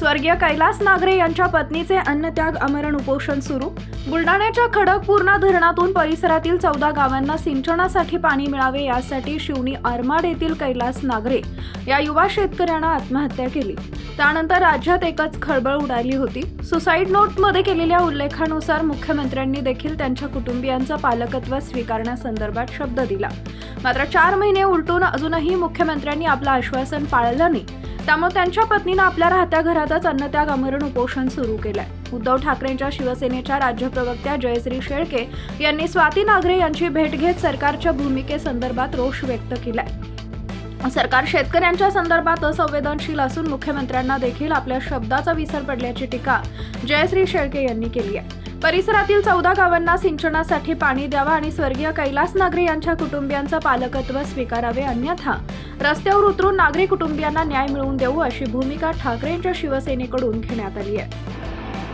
स्वर्गीय कैलास नागरे यांच्या पत्नीचे अन्नत्याग अमरण उपोषण सुरू. बुलढाण्याच्या खडकपूर्णा धरणातून परिसरातील चौदा गावांना सिंचनासाठी पाणी मिळावे यासाठी शिवणी आरमाड येथील कैलास नागरे या युवा शेतकऱ्यांना आत्महत्या केली. त्यानंतर राज्यात एकच खळबळ उडाली होती. सुसाईड नोटमध्ये केलेल्या उल्लेखानुसार मुख्यमंत्र्यांनी देखील त्यांच्या कुटुंबियांचं पालकत्व स्वीकारण्यासंदर्भात शब्द दिला. मात्र चार महिने उलटून अजूनही मुख्यमंत्र्यांनी आपलं आश्वासन पाळलं नाही. त्यामुळे त्यांच्या पत्नीनं आपल्या राहत्या घरातच अन्नत्याग आमरण उपोषण सुरू केलंय. उद्धव ठाकरेंच्या शिवसेनेच्या राज्य प्रवक्त्या जयश्री शेळके यांनी स्वाती नागरे यांची भेट घेत सरकारच्या भूमिकेसंदर्भात रोष व्यक्त केलाय. सरकार शेतकऱ्यांच्या संदर्भात असंवेदनशील असून मुख्यमंत्र्यांना देखील आपल्या शब्दाचा विसर पडल्याची टीका जयश्री शेळके यांनी केली आहे. परिसरातील चौदा गावांना सिंचनासाठी पाणी द्यावा आणि स्वर्गीय कैलास नागरे यांच्या कुटुंबियांचं पालकत्व स्वीकारावे अन्यथा रस्त्यावर उतरून नागरी कुटुंबियांना न्याय मिळवून देऊ अशी भूमिका ठाकरेंच्या शिवसेनेकडून घेण्यात आली आहे.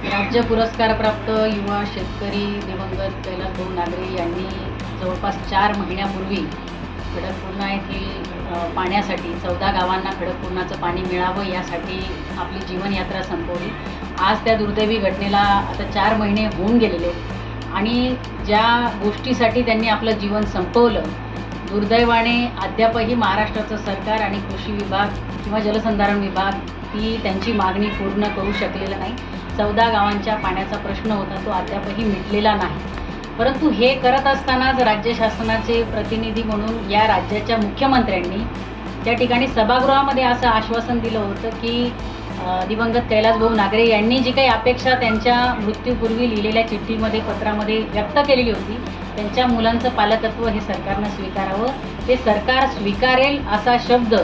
राज्य पुरस्कारप्राप्त युवा शेतकरी दिवंगत कैलासभाऊ नागरे यांनी जवळपास चार महिन्यापूर्वी खडकपूर्णा येथील पाण्यासाठी चौदा गावांना खडकपूर्णाचं पाणी मिळावं यासाठी आपली जीवनयात्रा संपवली. आज त्या दुर्दैवी घटनेला आता चार महिने होऊन गेलेले आणि ज्या गोष्टीसाठी त्यांनी आपलं जीवन संपवलं दुर्दैवाने अद्यापही महाराष्ट्राचं सरकार आणि कृषी विभाग किंवा जलसंधारण विभाग ही त्यांची मागणी पूर्ण करू शकलेलं नाही. चौदा गावांच्या पाण्याचा प्रश्न होता तो अद्यापही मिटलेला नाही. परंतु हे करत असतानाच राज्य शासनाचे प्रतिनिधी म्हणून या राज्याच्या मुख्यमंत्र्यांनी त्या ठिकाणी सभागृहामध्ये असं आश्वासन दिलं होतं की दिवंगत कैलासभाऊ नागरे यांनी जी काही अपेक्षा त्यांच्या मृत्यूपूर्वी लिहिलेल्या चिठ्ठीमध्ये पत्रामध्ये व्यक्त केलेली होती त्यांच्या मुलांचं पालकत्व हे सरकारनं स्वीकारावं. ते सरकार स्वीकारेल असा शब्द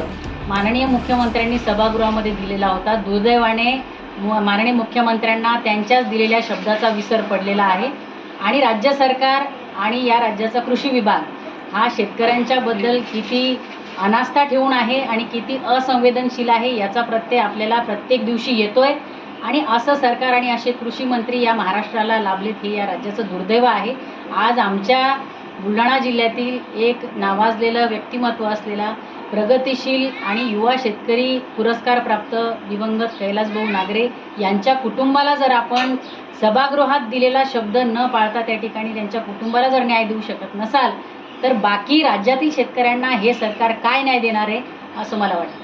माननीय मुख्यमंत्र्यांनी सभागृहामध्ये दिलेला होता. दुर्दैवाने मु- माननीय मुख्यमंत्र्यांना त्यांच्याच दिलेल्या शब्दाचा विसर पडलेला आहे. आणि राज्य सरकार आणि या राज्याचा कृषी विभाग हा शेतकऱ्यांच्याबद्दल किती अनास्था ठेवून आहे आणि किती असंवेदनशील आहे याचा प्रत्यय आपल्याला प्रत्येक दिवशी येतोय. आणि असं सरकार आणि असे कृषी मंत्री या महाराष्ट्राला लाभलेत हे या राज्याचं दुर्दैव आहे. आज आमच्या बुलढाणा जिल्ह्यातील एक नावाजलेलं व्यक्तिमत्व असलेला प्रगतिशील आणि युवा शेतकरी पुरस्कारप्राप्त दिवंगत कैलासभाऊ नागरे यांच्या कुटुंबाला जर आपण सभागृहात दिलेला शब्द न पाळता त्या ठिकाणी त्यांच्या कुटुंबाला जर न्याय देऊ शकत नसाल तर बाकी राज्यातील शेतकऱ्यांना हे सरकार काय न्याय देणार आहे असं मला वाटतं.